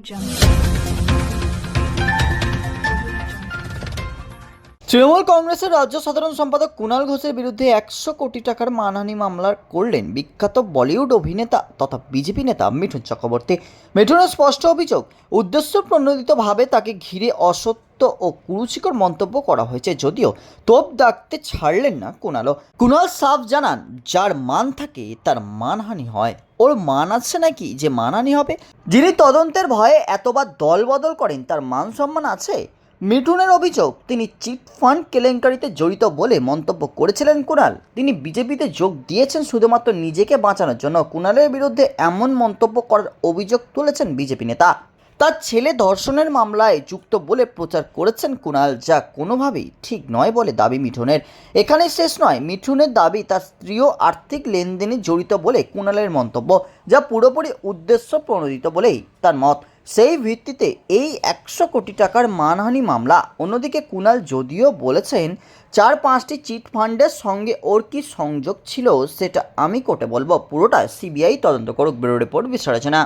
jump. Trinamool কংগ্রেসের রাজ্য সাধারণ সম্পাদক কুণাল ঘোষের বিরুদ্ধে একশো কোটি টাকার মানহানি মামলা করলেন বিখ্যাত বলিউড অভিনেতা তথা বিজেপি নেতা মিঠুন চক্রবর্তী। মিঠুনের স্পষ্ট অভিযোগ, উদ্দেশ্য প্রণোদিতভাবে তাকে ঘিরে অসত্য ও কুরুচিকর মন্তব্য করা হয়েছে যদিও তোপ ডাকতে ছাড়লেন না কুণালও। কুণাল সাফ জানান, যার মান থাকে তার মানহানি হয়। ওর মান আছে নাকি যে মানহানি হবে? যিনি তদন্তের ভয়ে এতবার দল বদল করেন, তার মান সম্মান আছে? মিঠুনের অভিযোগ, তিনি চিট ফান্ড কেলেঙ্কারিতে জড়িত বলে মন্তব্য করেছিলেন কুণাল। তিনি বিজেপিতে যোগ দিয়েছেন শুধুমাত্র নিজেকে বাঁচানোর জন্য। কুণালের বিরুদ্ধে এমন মন্তব্য করার অভিযোগ তুলেছেন বিজেপি নেতা। তার ছেলে ধর্ষণের মামলায় যুক্ত বলে প্রচার করেছেন কুণাল, যা কোনোভাবেই ঠিক নয় বলে দাবি মিঠুনের। এখানে শেষ নয়, মিঠুনের দাবি তার স্ত্রীও আর্থিক লেনদেনে জড়িত বলে কুণালের মন্তব্য, যা পুরোপুরি উদ্দেশ্য প্রণোদিত বলেই তার মত। সেই ভিত্তিতে এই একশো কোটি টাকার মানহানি মামলা। অন্যদিকে কুনাল যদিও বলেছেন, চার পাঁচটি চিট ফান্ডের সঙ্গে ওর কি সংযোগ ছিল, সেটা আমি কোর্টে বলব। পুরোটা সিবিআই তদন্ত করুক, ব্যুরো রিপোর্ট বিশ্লেষণা